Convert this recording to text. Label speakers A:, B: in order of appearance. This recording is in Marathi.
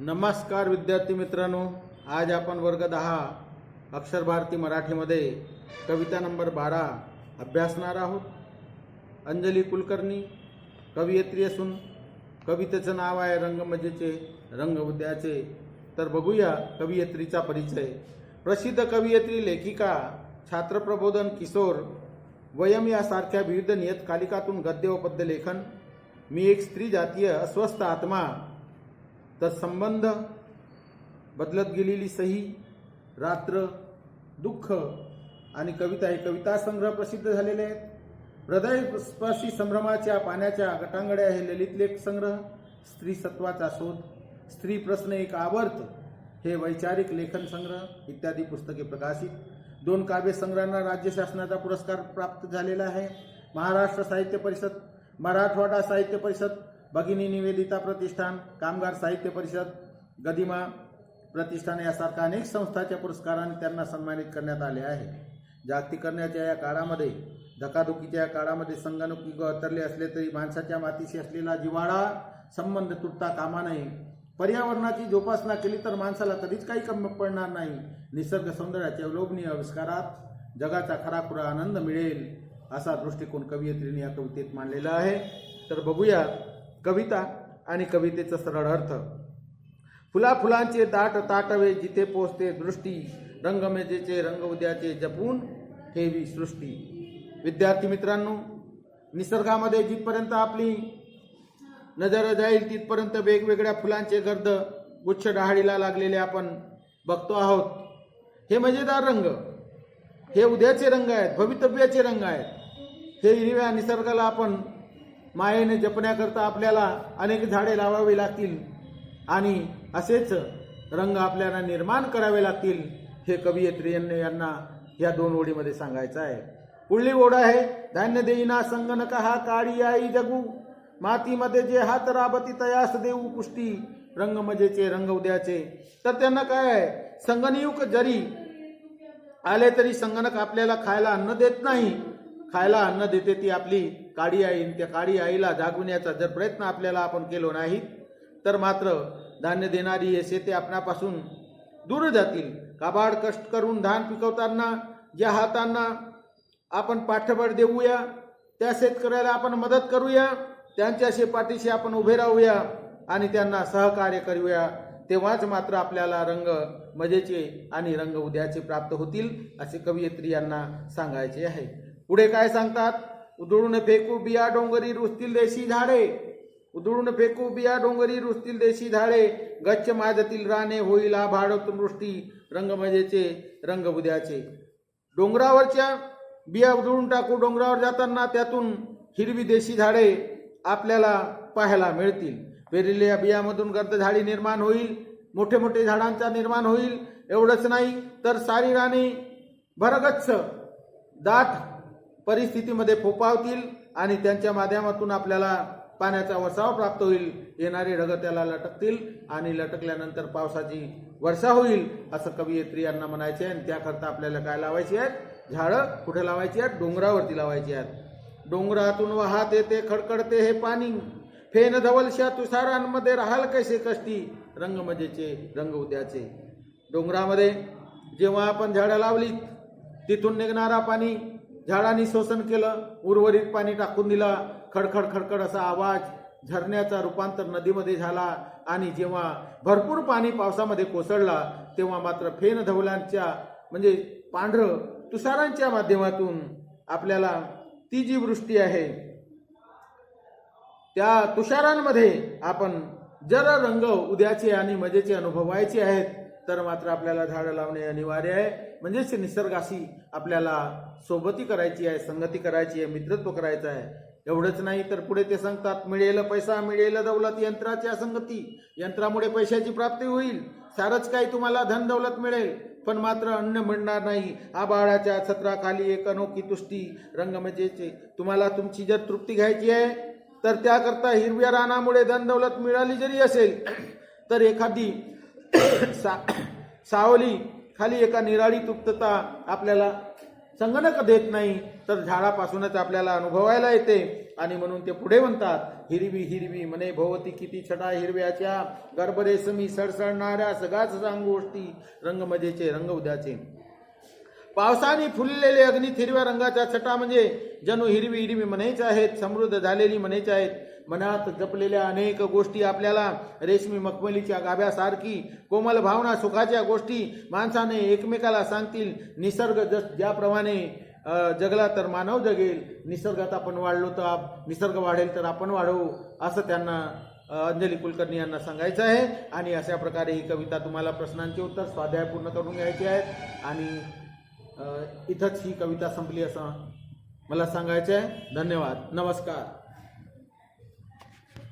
A: नमस्कार विद्यार्थी मित्रांनो आज आपण वर्ग दहा अक्षर भारती मराठीमध्ये कविता नंबर बारा अभ्यासणार आहोत. अंजली कुलकर्णी कवयित्री असून कवितेचं नाव आहे रंगमजेचे रंग उद्याचे तर बघूया कवयित्रीचा परिचय. प्रसिद्ध कवयित्री लेखिका छात्रप्रबोधन किशोर वयम यासारख्या विविध नियतकालिकातून गद्य व पद्य लेखन. मी एक स्त्री जातीय अस्वस्थ आत्मा तर संबंध बदलत गेलेली सही रात्र दुःख आणि कविता हे कविता संग्रह प्रसिद्ध झालेले आहेत. हृदय स्पर्शी संभ्रमाच्या पाण्याच्या गटांगड्या हे ललित लेख संग्रह स्त्री सत्वाचा शोध स्त्री प्रश्न एक आवर्त हे वैचारिक लेखन संग्रह इत्यादी पुस्तके प्रकाशित. दोन काव्य संग्रहांना राज्य शासनाचा पुरस्कार प्राप्त झालेला आहे. महाराष्ट्र साहित्य परिषद मराठवाडा साहित्य परिषद भगिनी निवेदिता प्रतिष्ठान कामगार साहित्य परिषद गदिमा प्रतिष्ठान यासारख्या अनेक संस्थांच्या पुरस्काराने त्यांना सन्मानित करण्यात आले आहे. जागतिकरणाच्या या काळामध्ये धकाधुकीच्या या काळामध्ये संगणक युग अतरले असले तरी माणसाच्या मातीशी असलेला जिव्हाळा संबंध तुटता कामा नये. पर्यावरणाची जोपासना केली तर माणसाला कधीच काही कमी पडणार नाही. निसर्ग सौंदर्याच्या लोभनीय आविष्कारात जगाचा खराखुरा आनंद मिळेल असा दृष्टिकोन कवयित्रीने या कवितेत मांडलेला आहे. तर बघूया कविता आणि कवितेचा सरळ अर्थ. फुला फुलांचे दाट ताटवे जिथे पोचते दृष्टी रंगमेजेचे रंग उद्याचे जपून ठेवी सृष्टी. विद्यार्थी मित्रांनो निसर्गामध्ये जिथपर्यंत आपली नजर जाईल तिथपर्यंत वेगवेगळ्या फुलांचे गर्द गुच्छ डहाळीला लागलेले आपण बघतो आहोत. हे मजेदार रंग हे उद्याचे रंग आहेत भवितव्याचे रंग आहेत. हे हिरव्या निसर्गाला आपण मायेने जपण्याकरता आपल्याला अनेक झाडे लावावी लागतील. आणि असेच रंग आपल्याला निर्माण करावे लागतील हे कवयित्री यांनी यांना या दोन ओळीमध्ये सांगायचं आहे. पुढली ओढ आहे धान्य देईना संगणक हा काळी आई जगू. मातीमध्ये जे हात राबती तयास देऊ पुष्टी. रंग मजेचे रंग उद्याचे. तर त्यांना काय आहे? संगणयुक जरी आले तरी संगणक आपल्याला खायला अन्न देत नाही. खायला अन्न देते ती आपली काळी आई त्या काळी आईला जागविण्याचा जर प्रयत्न आपल्याला आपण केलो नाही तर मात्र धान्य देणारी हे शेते आपणापासून दूर जातील. काबाड कष्ट करून धान पिकवताना ज्या हातांना आपण पाठबळ देऊया त्या शेतकऱ्याला आपण मदत करूया त्यांच्याशी पाठीशी आपण उभे राहूया आणि त्यांना सहकार्य करूया तेव्हाच मात्र आपल्याला रंग मजेचे आणि रंग उद्याचे प्राप्त होतील असे कवयित्री यांना सांगायचे आहे. पुढे काय सांगतात? उधळून फेकू बिया डोंगरी रुसतील देशी झाडे. उधळून फेकू बिया डोंगरी रुसतील देशी झाडे. गच्छ माझतील राणे होईल आभाळतून वृष्टी रंगमजेचे रंग उद्याचे. डोंगरावरच्या बिया उधळून टाकू डोंगरावर जाताना त्यातून हिरवी देशी झाडे आपल्याला पाहायला मिळतील. पेरलेल्या बियामधून गर्द झाडी निर्माण होईल. मोठे मोठे झाडांचा निर्माण होईल. एवढंच नाही तर सारी राणी भरगच्छ दाट परिस्थितीमध्ये फोपावतील आणि त्यांच्या माध्यमातून आपल्याला पाण्याचा वसाव प्राप्त होईल. येणारे ढग त्याला लटकतील आणि लटकल्यानंतर पावसाची वर्षा होईल असं कवयित्री यांना म्हणायचे आणि त्याकरता आपल्याला काय लावायची आहेत? झाडं कुठे लावायची आहेत? डोंगरावरती लावायची आहेत. डोंगरातून वाहत येते खडखडते हे पाणी. फेन धवलशा तुषारांमध्ये राहाल कसे कष्टी? रंग मजेचे रंग उद्याचे. डोंगरामध्ये जेव्हा आपण झाडं लावलीत तिथून निघणारा पाणी झाडांनी शोषण केलं उर्वरित पाणी टाकून दिलं खडखड खडखड असा आवाज झरण्याचा रूपांतर नदीमध्ये झाला आणि जेव्हा भरपूर पाणी पावसामध्ये कोसळला तेव्हा मात्र फेन धवलांच्या म्हणजे पांढरं तुषारांच्या माध्यमातून आपल्याला ती जी वृष्टी आहे त्या तुषारांमध्ये आपण जर रंग उद्याचे आणि मजेचे अनुभवायचे आहेत. तर मात्र आपल्याला झाडं लावणे अनिवार्य आहे. म्हणजेच निसर्गाशी आपल्याला सोबती करायची आहे संगती करायची आहे मित्रत्व करायचं आहे. एवढंच नाही तर पुढे ते सांगतात मिळेल पैसा मिळेल दौलत यंत्राच्या संगती. यंत्रामुळे पैशाची प्राप्ती होईल. सारच काही तुम्हाला धन दौलत मिळेल. पण मात्र अन्न मिळणार नाही. आबाळाच्या छत्राखाली एक अनोखी तुष्टी रंगमजेचे तुम्हाला तुमची जर तृप्ती घ्यायची आहे तर त्याकरता हिरव्या रानामुळे धन दौलत मिळाली जरी असेल तर एखादी सा सावली खाली एका निराळी तुप्तता आपल्याला संगणक देत नाही तर झाडापासूनच आपल्याला अनुभवायला येते. आणि म्हणून ते पुढे म्हणतात हिरवी हिरवी म्हणे भोवती किती छटा हिरव्याच्या गर्भरेशमी सडसडणाऱ्या सगळ्याच रंग गोष्टी रंगमजेचे रंग उद्याचे. पावसाने फुललेले अग्नीत हिरव्या रंगाच्या छटा म्हणजे जणू हिरवी हिरवी म्हणायचे आहेत समृद्ध झालेली म्हणायचे आहेत. मनात जपलेल्या अनेक गोष्टी आपल्याला रेशमी मखमलीच्या गाभ्यासारखी कोमल भावना सुखाच्या गोष्टी माणसाने एकमेकाला सांगतील. निसर्ग जस ज्याप्रमाणे जगला तर मानव जगेल निसर्गात आपण वाढलो तर आप- निसर्ग वाढेल तर आपण वाढवू असं त्यांना अंजली कुलकर्णी यांना सांगायचं आहे. आणि अशा प्रकारे ही कविता तुम्हाला प्रश्नांचे उत्तर स्वाध्याय पूर्ण करून घ्यायची आहेत. आणि इथंच ही कविता संपली असं मला सांगायचं आहे. धन्यवाद. नमस्कार.